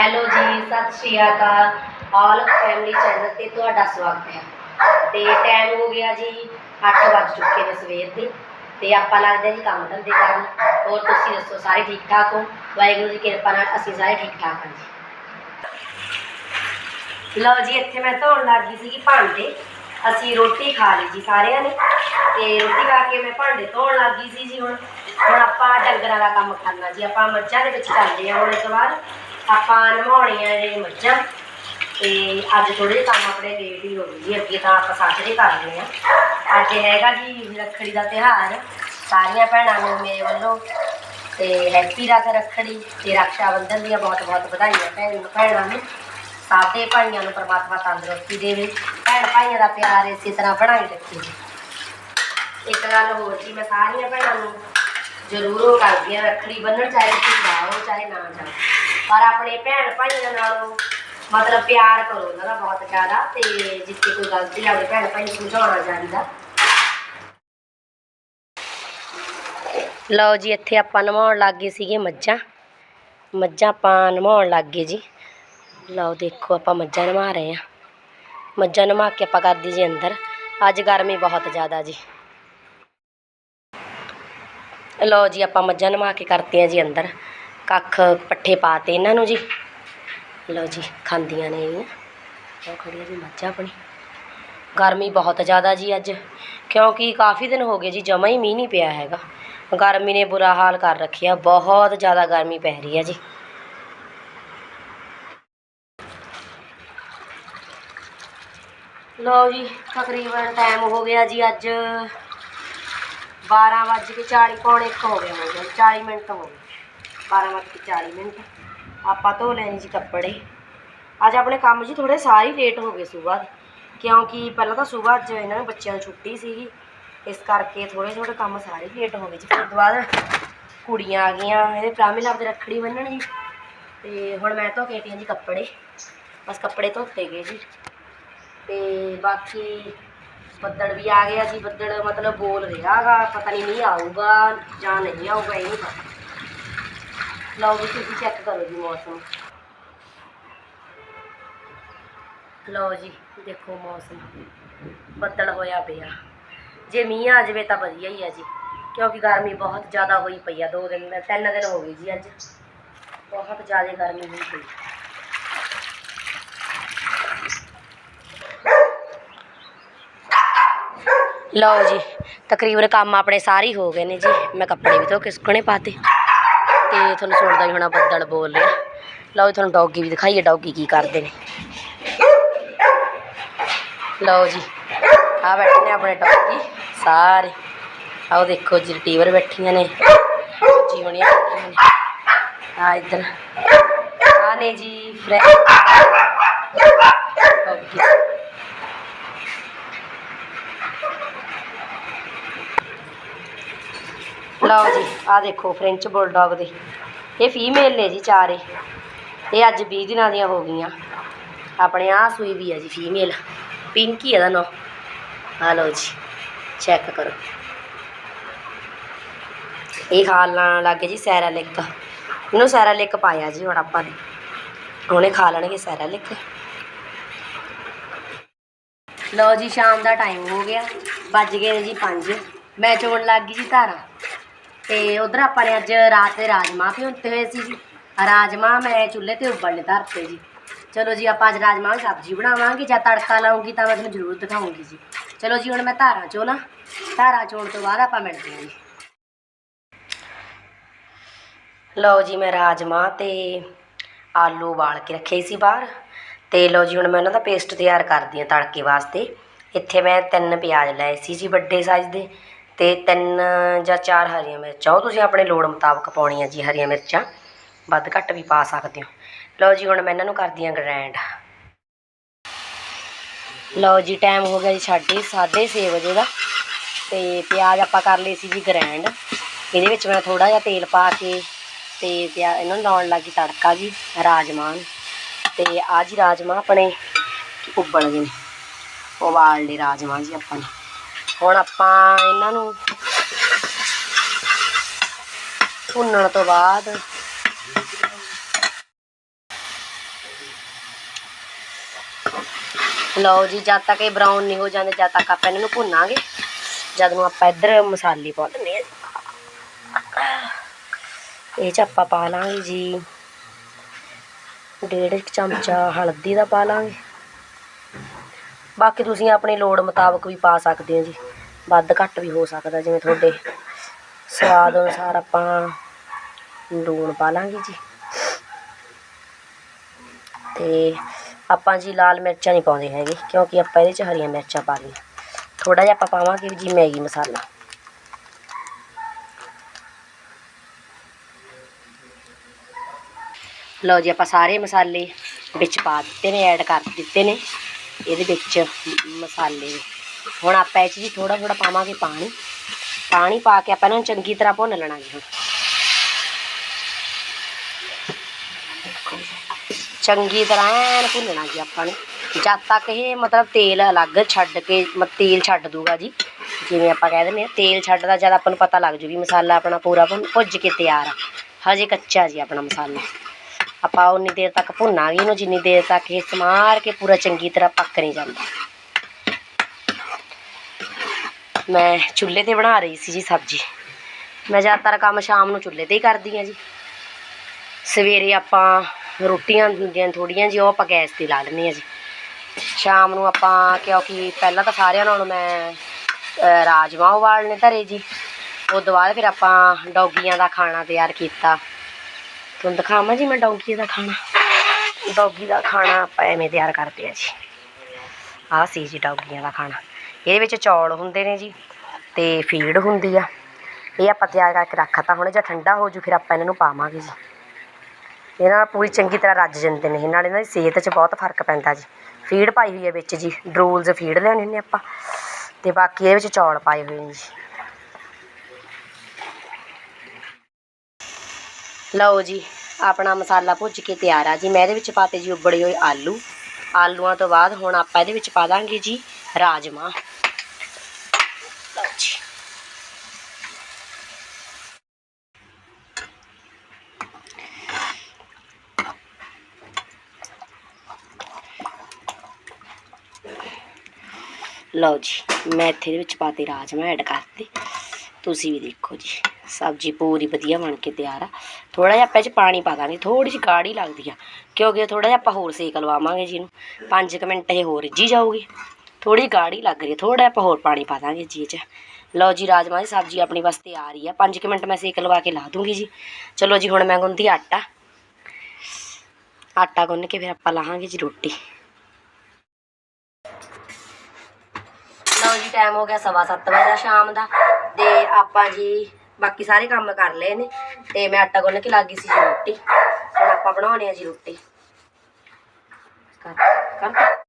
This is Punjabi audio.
ਹੈਲੋ ਜੀ, ਸਤਿ ਸ਼੍ਰੀ ਅਕਾਲ। ਆਲ ਫੈਮਿਲੀ ਚੈਨਲ ਤੇ ਤੁਹਾਡਾ ਸਵਾਗਤ ਹੈ। ਤੇ ਟਾਈਮ ਹੋ ਗਿਆ ਜੀ 8 ਵੱਜ ਚੁੱਕੇ ਨੇ ਸਵੇਰ ਦੇ। ਤੇ ਆਪਾਂ ਲੱਗਦੇ ਜੀ ਕੰਮ ਧੰਦੇ ਕਰਨ। ਹੋਰ ਤੁਸੀਂ ਦੱਸੋ, ਸਾਰੇ ਠੀਕ ਠਾਕ ਹੋ? ਵਾਹਿਗੁਰੂ ਦੀ ਕਿਰਪਾ ਨਾਲ ਅਸੀਂ ਸਾਰੇ ਠੀਕ ਠਾਕ ਹਾਂ ਜੀ। ਲਓ ਜੀ, ਇੱਥੇ ਮੈਂ ਧੋਣ ਲੱਗ ਗਈ ਸੀਗੀ ਭਾਂਡੇ। ਅਸੀਂ ਰੋਟੀ ਖਾ ਲਈ ਜੀ ਸਾਰਿਆਂ ਨੇ। ਤੇ ਰੋਟੀ ਖਾ ਕੇ ਮੈਂ ਭਾਂਡੇ ਧੋਣ ਲੱਗ ਗਈ ਸੀ ਜੀ ਹੁਣ। ਹੁਣ ਆਪਾਂ ਡੰਗਰਾਂ ਦਾ ਕੰਮ ਕਰਨਾ ਜੀ। ਆਪਾਂ ਮੱਝਾਂ ਦੇ ਵਿੱਚ ਚੱਲਦੇ ਹਾਂ ਹੁਣ ਇਸ ਤੋਂ ਬਾਅਦ ਆਪਾਂ ਨਮਾਉਣੀਆਂ ਨੇ ਮੱਝਾਂ। ਤੇ ਅੱਜ ਥੋੜੇ ਜਿਹੇ ਕੰਮ ਆਪਣੇ ਲੇਟ ਹੀ ਹੋ ਗਏ ਜੀ, ਅੱਗੇ ਤਾਂ ਆਪਾਂ ਸਾਜਰੇ ਕਰਦੇ ਹਾਂ ਅੱਜ ਹੈਗਾ ਜੀ ਰੱਖੜੀ ਦਾ ਤਿਉਹਾਰ, ਸਾਰੀਆਂ ਭੈਣਾਂ ਨੂੰ ਮੇਰੇ ਵੱਲੋਂ ਤੇ ਹੈਪੀ ਰੱਖ ਰੱਖੜੀ ਤੇ ਰੱਖਿਆ ਬੰਧਨ ਦੀਆਂ ਬਹੁਤ ਬਹੁਤ ਵਧਾਈਆਂ ਭੈਣ ਭੈਣਾਂ ਨੂੰ। ਸਾਡੇ ਭਾਈਆਂ ਨੂੰ ਪਰਮਾਤਮਾ ਤੰਦਰੁਸਤੀ ਦੇਵੇ। ਭੈਣ ਭਾਈਆਂ ਦਾ ਪਿਆਰ ਇਸੇ ਤਰ੍ਹਾਂ ਬਣਾਈ ਰੱਖੇ ਇੱਕ ਗੱਲ ਹੋਰ ਜੀ, ਮੈਂ ਸਾਰੀਆਂ ਭੈਣਾਂ ਨੂੰ ਜ਼ਰੂਰ ਉਹ ਕਰਦੀ ਹਾਂ ਰੱਖੜੀ ਬੰਨਣ ਚਾਹੇ ਤੁਸੀਂ ਜਾਓ, ਚਾਹੇ ਨਾ ਜਾਓ। ਪਰ ਆਪਣੇ ਭੈਣ ਭਾਈਆਂ ਨਾਲ ਮਤਲਬ ਪਿਆਰ ਕਰੋ ਉਹਨਾਂ ਦਾ ਬਹੁਤ ਜ਼ਿਆਦਾ ਤੇ ਜਿੱਥੇ ਕੋਈ ਗਲਤੀ ਆਵੇ ਭੈਣ ਭਾਈ ਨੂੰ ਸਮਝਾਉਣਾ ਚਾਹੀਦਾ ਲਓ ਜੀ ਇੱਥੇ ਆਪਾਂ ਨਮਾਉਣ ਲੱਗ ਗਏ ਸੀਗੇ ਮੱਝਾਂ ਮੱਝਾਂ ਆਪਾਂ ਨਮਾਉਣ ਲੱਗ ਗਏ ਜੀ ਲਓ ਦੇਖੋ ਆਪਾਂ ਮੱਝਾਂ ਨਮਾ ਰਹੇ ਆ ਮੱਝਾਂ ਨਮਾ ਕੇ ਆਪਾਂ ਕਰਦੀ ਜੀ ਅੰਦਰ ਅੱਜ ਗਰਮੀ ਬਹੁਤ ਜ਼ਿਆਦਾ ਜੀ ਲਓ ਜੀ ਆਪਾਂ ਮੱਝਾਂ ਨਮਾ ਕੇ ਕਰਤੀਆਂ ਜੀ ਅੰਦਰ ਕੱਖ ਪੱਠੇ ਪਾਤੇ ਇਹਨਾਂ ਨੂੰ ਜੀ। ਲਓ ਜੀ, ਖਾਂਦੀਆਂ ਨੇ ਇਹ। ਉਹ ਖੜੀ ਜੀ, ਮੱਝ ਆਪਣੀ। ਗਰਮੀ ਬਹੁਤ ਜ਼ਿਆਦਾ ਜੀ ਅੱਜ। ਕਿਉਂਕਿ ਕਾਫੀ ਦਿਨ ਹੋ ਗਏ ਜੀ, ਜਮਾ ਹੀ ਮੀਂਹ ਨਹੀਂ ਪਿਆ ਹੈਗਾ। ਗਰਮੀ ਨੇ ਬੁਰਾ ਹਾਲ ਕਰ ਰੱਖਿਆ। ਬਹੁਤ ਜ਼ਿਆਦਾ ਗਰਮੀ ਪੈ ਰਹੀ ਹੈ ਜੀ। ਲਓ ਜੀ, ਤਕਰੀਬਨ ਟਾਈਮ ਹੋ ਗਿਆ ਜੀ ਅੱਜ। 12 ਵੱਜ ਕੇ 40 ਪੌਣੇ ਇੱਕ ਹੋ ਗਏ ਹੋਣਗੇ 40 ਮਿੰਟ ਹੋ ਗਏ। 12 ਵੱਜ ਕੇ 40 ਮਿੰਟ। ਆਪਾਂ ਧੋ ਲੈਣੇ ਜੀ ਕੱਪੜੇ। ਅੱਜ ਆਪਣੇ ਕੰਮ ਜੀ ਥੋੜੇ ਸਾਰੇ ਲੇਟ ਹੋ ਗਏ ਸਵੇਰ ਕਿਉਂਕਿ ਪਹਿਲਾਂ ਤਾਂ ਸਵੇਰ ਅੱਜ ਇਹਨਾਂ ਨੂੰ ਬੱਚਿਆਂ ਨੂੰ ਛੁੱਟੀ ਸੀਗੀ। ਇਸ ਕਰਕੇ ਥੋੜੇ ਥੋੜੇ ਕੰਮ ਸਾਰੇ ਲੇਟ ਹੋ ਗਏ ਜੀ। ਫਿਰ ਉਸ ਤੋਂ ਬਾਅਦ ਕੁੜੀਆਂ ਆ ਗਈਆਂ, ਇਹਦੇ ਪ੍ਰਾਮਿਲ ਆਪਦੇ ਰੱਖੜੀ ਬੰਨਣ ਜੀ ਤੇ ਹੁਣ ਮੈਂ ਧੋ ਕੇ ਹਟੀ ਜੀ ਕੱਪੜੇ। ਬਸ ਕੱਪੜੇ ਧੋਤੇ ਗਏ ਜੀ। ਤੇ ਬਾਕੀ ਬੱਦਲ ਵੀ ਆ ਗਿਆ ਜੀ। ਬੱਦਲ ਮਤਲਬ ਬੋਲ ਰਿਹਾ ਰਿਹਾਗਾ ਪਤਾ ਨਹੀਂ ਮੀਂਹ ਆਊਗਾ ਜਾਂ ਨਹੀਂ ਆਊਗਾ, ਇਹ ਨਹੀਂ ਪਤਾ। ਲਓ ਵੀ ਤੁਸੀਂ ਚੈੱਕ ਕਰੋ ਜੀ ਮੌਸਮ। ਲਓ ਜੀ, ਦੇਖੋ ਮੌਸਮ। ਬੱਦਲ ਹੋਇਆ ਪਿਆ। ਜੇ ਮੀਂਹ ਆ ਜਾਵੇ ਤਾਂ ਵਧੀਆ ਹੀ ਆ ਜੀ, ਕਿਉਂਕਿ ਗਰਮੀ ਬਹੁਤ ਜ਼ਿਆਦਾ ਹੋਈ ਪਈ ਆ ਦੋ ਦਿਨ, ਤਿੰਨ ਦਿਨ ਹੋ ਗਏ ਜੀ ਅੱਜ। ਬਹੁਤ ਜ਼ਿਆਦਾ ਗਰਮੀ ਹੋਈ ਪਈ। ਲਓ ਜੀ, ਤਕਰੀਬਨ ਕੰਮ ਆਪਣੇ ਸਾਰੇ ਹੀ ਹੋ ਗਏ ਨੇ ਜੀ। ਮੈਂ ਕੱਪੜੇ ਵੀ ਧੋ ਕੇ ਸੁੱਕਣੇ ਪਾਤੇ। ਤੇ ਤੁਹਾਨੂੰ ਸੁਣਦਾ ਹੀ ਹੋਣਾ ਬੱਦਲ ਬੋਲ ਰਿਹਾ। ਲਓ ਜੀ, ਤੁਹਾਨੂੰ ਡੌਗੀ ਵੀ ਦਿਖਾਈਏ, ਡੌਗੀ ਕੀ ਕਰਦੇ ਨੇ। ਲਓ ਜੀ ਆ ਬੈਠੇ ਨੇ ਆਪਣੇ ਡੌਗੀ, ਸਾਰੇ। ਆਓ ਦੇਖੋ ਜੀ, ਰਿਟੀਵਰ ਬੈਠੀਆਂ ਨੇ। ਜੀ ਹੋਣੀਆਂ ਬੈਠੀਆਂ ਨੇ ਆ ਇੱਧਰ। ਆ ਨੇ ਜੀ ਫਰੈਂਡ ਡੌਗੀ ਲਓ ਜੀ ਆ ਦੇਖੋ ਫ੍ਰੈਂਚ ਬੁਲਡੌਗ ਦੇ। ਇਹ ਫੀਮੇਲ ਨੇ ਜੀ ਚਾਰੇ। ਇਹ ਅੱਜ 20 ਦਿਨਾਂ ਦੀਆਂ ਹੋ ਗਈਆਂ। ਆਪਣੇ ਆ ਸੂਈ ਵੀ ਹੈ ਜੀ ਫੀਮੇਲ ਪਿੰਕੀ ਇਹਦਾ ਨਾਂ। ਆ ਲਓ ਜੀ ਚੈੱਕ ਕਰੋ। ਇਹ ਖਾਣ ਲੱਗ ਲੱਗੇ ਜੀ ਸੈਰਾ ਲਿਕ ਇਹਨੂੰ ਸੈਰਾ ਲਿਕ ਪਾਇਆ ਜੀ ਹੁਣ ਆਪਾਂ ਨੇ। ਹੁਣੇ ਖਾ ਲੈਣਗੇ ਸੈਰਾ ਲਿਕ ਲਓ ਜੀ, ਸ਼ਾਮ ਦਾ ਟਾਈਮ ਹੋ ਗਿਆ। ਵੱਜ ਗਏ ਨੇ ਜੀ 5 ਮੈਂ ਚੋਣ ਲੱਗ ਗਈ ਜੀ ਧਾਰਾਂ। ਤੇ ਉਧਰ ਆਪਾਂ ਨੇ ਅੱਜ ਰਾਤ ਦੇ ਰਾਜਮਾਂਹ ਭਿਉਂਤੇ ਹੋਏ ਸੀ ਜੀ। ਰਾਜਮਾਂਹ ਮੈਂ ਚੁੱਲ੍ਹੇ ਤੇ ਉਬਲਣੇ ਧਰਤੇ ਜੀ। ਚਲੋ ਜੀ, ਆਪਾਂ ਅੱਜ ਰਾਜਮਾਂਹ ਦੀ ਸਬਜ਼ੀ ਬਣਾਵਾਂਗੇ ਜਾਂ ਤੜਕਾ ਲਾਉਂਗੀ ਤਾਂ ਮੈਂ ਤੁਹਾਨੂੰ ਜ਼ਰੂਰ ਦਿਖਾਉਂਗੀ ਜੀ। ਚਲੋ ਜੀ, ਹੁਣ ਮੈਂ ਧਾਰਾਂ ਚੋਲਾਂ ਧਾਰਾਂ ਚੋਣ ਤੋਂ ਬਾਅਦ ਆਪਾਂ ਮਿਲਦੇ ਹਾਂ ਜੀ। ਲਓ ਜੀ, ਮੈਂ ਰਾਜਮਾਂਹ ਤੇ ਆਲੂ ਉਬਾਲ ਕੇ ਰੱਖੇ ਸੀ ਬਾਹਰ। ਤੇ ਲਓ ਜੀ, ਹੁਣ ਮੈਂ ਉਹਨਾਂ ਦਾ ਪੇਸਟ ਤਿਆਰ ਕਰਦੀ ਹਾਂ ਤੜਕੇ ਵਾਸਤੇ। ਇੱਥੇ ਮੈਂ ਤਿੰਨ ਪਿਆਜ਼ ਲਏ ਸੀ ਜੀ ਵੱਡੇ ਸਾਈਜ਼ ਦੇ। ਤੇ ਤਿੰਨ ਜਾਂ ਚਾਰ ਹਰੀਆਂ ਮਿਰਚਾਂ, ਉਹ ਤੁਸੀਂ ਆਪਣੇ ਲੋੜ ਮੁਤਾਬਕ ਪਾਉਣੀਆਂ ਜੀ ਹਰੀਆਂ ਮਿਰਚਾਂ। ਵੱਧ ਘੱਟ ਵੀ ਪਾ ਸਕਦੇ ਹੋ। ਲਓ ਜੀ, ਹੁਣ ਮੈਂ ਇਹਨਾਂ ਨੂੰ ਕਰਦੀ ਹਾਂ ਗ੍ਰੈਂਡ ਲਓ ਜੀ ਟਾਈਮ ਹੋ ਗਿਆ ਜੀ ਸਾਢੇ ਸਾਢੇ ਛੇ ਵਜੇ ਦਾ। ਤੇ ਪਿਆਜ਼ ਆਪਾਂ ਕਰ ਲਈ ਸੀ ਜੀ ਗ੍ਰੈਂਡ ਇਹਦੇ ਵਿੱਚ ਮੈਂ ਥੋੜਾ ਜਿਹਾ ਤੇਲ ਪਾ ਕੇ ਤੇ ਪਿਆ, ਇਹਨਾਂ ਨੂੰ ਲਾਉਣ ਲੱਗੀ ਤੜਕਾ ਜੀ, ਰਾਜਮਾਂਹ। ਨੂੰ। ਤੇ ਆ ਜੀ ਰਾਜਮਾਂਹ ਆਪਣੇ ਉਬਲ ਗਏ ਨੇ। ਉਬਾਲ ਲਏ ਰਾਜਮਾਂਹ ਜੀ ਆਪਾਂ ਨੇ। ਹੁਣ ਆਪਾਂ ਇਹਨਾਂ ਨੂੰ ਭੁੰਨਣ ਤੋਂ ਬਾਅਦ ਲਓ ਜੀ, ਜਦ ਤੱਕ ਇਹ ਬਰਾਊਨ ਨਹੀਂ ਹੋ ਜਾਂਦੇ, ਜਦ ਤੱਕ ਆਪਾਂ ਇਹਨਾਂ ਨੂੰ ਭੁੰਨਾਂਗੇ, ਜਦ ਨੂੰ ਆਪਾਂ ਇੱਧਰ ਮਸਾਲੇ ਪਾ ਦਿੰਦੇ ਇਹ ਚ ਆਪਾਂ ਪਾ ਲਾਂਗੇ ਜੀ, ਡੇਢ ਚਮਚਾ ਹਲਦੀ ਦਾ ਪਾ ਲਾਂਗੇ। ਬਾਕੀ ਤੁਸੀਂ ਆਪਣੀ ਲੋੜ ਮੁਤਾਬਕ ਵੀ ਪਾ ਸਕਦੇ ਹੋ ਜੀ। ਵੱਧ ਘੱਟ ਵੀ ਹੋ ਸਕਦਾ, ਜਿਵੇਂ ਤੁਹਾਡੇ ਸਵਾਦ ਅਨੁਸਾਰ ਆਪਾਂ ਲੂਣ ਪਾ ਲਾਂਗੇ ਜੀ। ਤੇ ਆਪਾਂ ਜੀ ਲਾਲ ਮਿਰਚਾਂ ਨਹੀਂ ਪਾਉਂਦੇ ਹੈਗੇ, ਕਿਉਂਕਿ ਆਪਾਂ ਇਹਦੇ ਚ ਹਰੀਆਂ ਮਿਰਚਾਂ ਪਾ ਲਈਆਂ। ਥੋੜਾ ਜਿਹਾ ਆਪਾਂ ਪਾਵਾਂਗੇ ਜੀ ਮੈਗੀ ਮਸਾਲਾ। ਲਓ ਜੀ ਆਪਾਂ ਸਾਰੇ ਮਸਾਲੇ ਵਿੱਚ ਪਾ ਦਿੱਤੇ ਨੇ, ਐਡ ਕਰ ਦਿੱਤੇ ਨੇ। ਇਹਦੇ ਵਿੱਚ ਮਸਾਲੇ ਹੁਣ ਆਪਾਂ ਇਹ 'ਚ ਜੀ ਥੋੜਾ ਥੋੜਾ ਪਾਵਾਂਗੇ ਪਾਣੀ। ਪਾਣੀ ਪਾ ਕੇ ਆਪਾਂ ਇਹਨਾਂ ਨੂੰ ਚੰਗੀ ਤਰ੍ਹਾਂ ਭੁੰਨ ਲੈਣਾ ਜੀ ਹੁਣ। ਚੰਗੀ ਤਰ੍ਹਾਂ ਐਨ ਭੁੰਨਣਾ ਜੀ ਆਪਾਂ ਨੇ। ਜਦ ਤੱਕ ਇਹ ਮਤਲਬ ਤੇਲ ਅਲੱਗ ਛੱਡ ਕੇ ਮ ਤੇਲ ਛੱਡ ਦੂਗਾ ਜੀ, ਜਿਵੇਂ ਆਪਾਂ ਕਹਿ ਦਿੰਦੇ ਆ ਤੇਲ ਛੱਡਦਾ ਜਦ ਆਪਾਂ ਨੂੰ ਪਤਾ ਲੱਗ ਜੂ ਵੀ ਮਸਾਲਾ ਆਪਣਾ ਪੂਰਾ ਭੁੰਨ ਭੁੱਜ ਕੇ ਤਿਆਰ ਆ। ਹਜੇ ਕੱਚਾ ਜੀ ਆਪਣਾ ਮਸਾਲਾ। ਆਪਾਂ ਉਨੀ ਦੇਰ ਤੱਕ ਭੁੰਨਾਂਗੇ, ਇਹਨੂੰ ਜਿੰਨੀ ਦੇਰ ਤੱਕ ਇਹ ਸਮਾਰ ਕੇ ਪੂਰਾ ਚੰਗੀ ਤਰ੍ਹਾਂ ਪੱਕ ਨਹੀਂ ਜਾਂਦਾ। ਮੈਂ ਚੁੱਲ੍ਹੇ ਤੇ ਬਣਾ ਰਹੀ ਸੀ ਜੀ ਸਬਜ਼ੀ। ਮੈਂ ਜ਼ਿਆਦਾਤਰ ਕੰਮ ਸ਼ਾਮ ਨੂੰ ਚੁੱਲ੍ਹੇ ਤੇ ਹੀ ਕਰਦੀ ਹਾਂ ਜੀ। ਸਵੇਰੇ ਆਪਾਂ ਰੋਟੀਆਂ ਹੁੰਦੀਆਂ ਥੋੜੀਆਂ ਜੀ, ਉਹ ਆਪਾਂ ਗੈਸ ਤੇ ਲਾ ਲੈਂਦੇ ਹਾਂ ਜੀ। ਸ਼ਾਮ ਨੂੰ ਆਪਾਂ, ਕਿਉਂਕਿ ਪਹਿਲਾਂ ਤਾਂ ਸਾਰਿਆਂ ਨਾਲੋਂ ਮੈਂ ਰਾਜਮਾਂਹ ਉਬਾਲਣੇ ਧਰੇ ਜੀ। ਉਹ ਤੋਂ ਬਾਅਦ ਫਿਰ ਆਪਾਂ ਡੌਗੀਆਂ ਦਾ ਖਾਣਾ ਤਿਆਰ ਕੀਤਾ। ਤੁਹਾਨੂੰ ਦਿਖਾਵਾਂ ਜੀ ਮੈਂ ਡੌਗੀ ਦਾ ਖਾਣਾ। ਡੌਗੀ ਦਾ ਖਾਣਾ ਆਪਾਂ ਐਵੇਂ ਤਿਆਰ ਕਰਦੇ ਆ ਜੀ। ਆਹ ਸੀ ਜੀ ਡੌਗੀਆਂ ਦਾ ਖਾਣਾ। ਇਹਦੇ ਵਿੱਚ ਚੌਲ ਹੁੰਦੇ ਨੇ ਜੀ ਤੇ ਫੀਡ ਹੁੰਦੀ ਆ। ਇਹ ਆਪਾਂ ਤਿਆਰ ਕਰਕੇ ਰੱਖਤਾ ਹੁਣ ਜੇ ਠੰਡਾ ਹੋ ਜੂ, ਫਿਰ ਆਪਾਂ ਇਹਨਾਂ ਨੂੰ ਪਾਵਾਂਗੇ ਜੀ। ਇਹਨਾਂ ਨਾਲ ਪੂਰੀ ਚੰਗੀ ਤਰ੍ਹਾਂ ਰੱਜ ਜਾਂਦੇ ਨੇ ਨਾਲ ਇਹਨਾਂ ਦੀ ਸਿਹਤ 'ਚ ਬਹੁਤ ਫ਼ਰਕ ਪੈਂਦਾ ਜੀ। ਫੀਡ ਪਾਈ ਹੋਈ ਹੈ ਵਿੱਚ ਜੀ, ਡਰੂਲਸ ਫੀਡ ਲੈਣੇ ਨੇ ਆਪਾਂ, ਤੇ ਬਾਕੀ ਇਹਦੇ ਵਿੱਚ ਚੌਲ ਪਾਏ ਹੋਏ ਨੇ ਜੀ। ਲਓ ਜੀ, ਆਪਣਾ ਮਸਾਲਾ ਭੁੱਜ ਕੇ ਤਿਆਰ ਆ ਜੀ। ਮੈਂ ਇਹਦੇ ਵਿੱਚ ਪਾਤੇ ਜੀ ਉਬਲੇ ਹੋਏ ਆਲੂ। ਆਲੂਆਂ ਤੋਂ ਬਾਅਦ ਹੁਣ ਆਪਾਂ ਇਹਦੇ ਵਿੱਚ ਪਾ ਦਾਂਗੇ ਜੀ ਰਾਜਮਾ ਲਓ ਜੀ, ਮੈਂ ਇੱਥੇ ਦੇ ਵਿੱਚ ਪਾਤੇ ਰਾਜਮਾ ਐਡ ਕਰਤੇ। ਤੁਸੀਂ ਵੀ ਦੇਖੋ ਜੀ, ਸਬਜ਼ੀ ਪੂਰੀ ਵਧੀਆ ਬਣ ਕੇ ਤਿਆਰ ਆ। ਥੋੜਾ ਜਿਹਾ ਆਪਾਂ ਇਹ 'ਚ ਪਾਣੀ ਪਾ ਦਾਂਗੇ ਥੋੜੀ ਜਿਹੀ ਗਾੜੀ ਲੱਗਦੀ ਆ, ਕਿਉਂਕਿ ਥੋੜਾ ਜਿਹਾ ਆਪਾਂ ਹੋਰ ਸੇਕ ਲਵਾਵਾਂਗੇ ਜੀ ਇਹਨੂੰ। 5 ਮਿੰਟ ਇਹ ਹੋਰ ਰਿੱਝੀ ਜਾਊਗੀ। ਥੋੜੀ ਗਾੜੀ ਲੱਗ ਰਹੀ ਹੈ ਥੋੜਾ ਆਪਾਂ ਹੋਰ ਪਾਣੀ ਪਾ ਦਾਂਗੇ ਜੀ ਇਹ 'ਚ। ਲਓ ਜੀ, ਰਾਜਮਾ ਦੀ ਸਬਜ਼ੀ ਆਪਣੀ ਵਾਸਤੇ ਆ ਰਹੀ ਆ। 5 ਮਿੰਟ ਮੈਂ ਸੇਕ ਲਵਾ ਕੇ ਲਾ ਦੂੰਗੀ ਜੀ। ਚਲੋ ਜੀ, ਹੁਣ ਮੈਂ ਗੁੰਦੀ ਆਟਾ। ਆਟਾ ਗੁੰਨ ਕੇ ਫਿਰ ਆਪਾਂ ਲਾਹਾਂਗੇ ਜੀ ਰੋਟੀ। ਲਓ ਜੀ ਟਾਈਮ ਹੋ ਗਿਆ ਸਵਾ ਸੱਤ ਵਜੇ ਦਾ ਸ਼ਾਮ ਦਾ। ਤੇ ਆਪਾਂ ਜੀ ਬਾਕੀ ਸਾਰੇ ਕੰਮ ਕਰ ਲਏ ਨੇ। ਤੇ ਮੈਂ ਆਟਾ ਗੁੰਨ ਕੇ ਲੱਗ ਸੀ ਜੀ ਰੋਟੀ। ਹੁਣ ਆਪਾਂ ਬਣਾਉਣੇ ਆ ਜੀ ਰੋਟੀ। ਕਰ ਕਰ।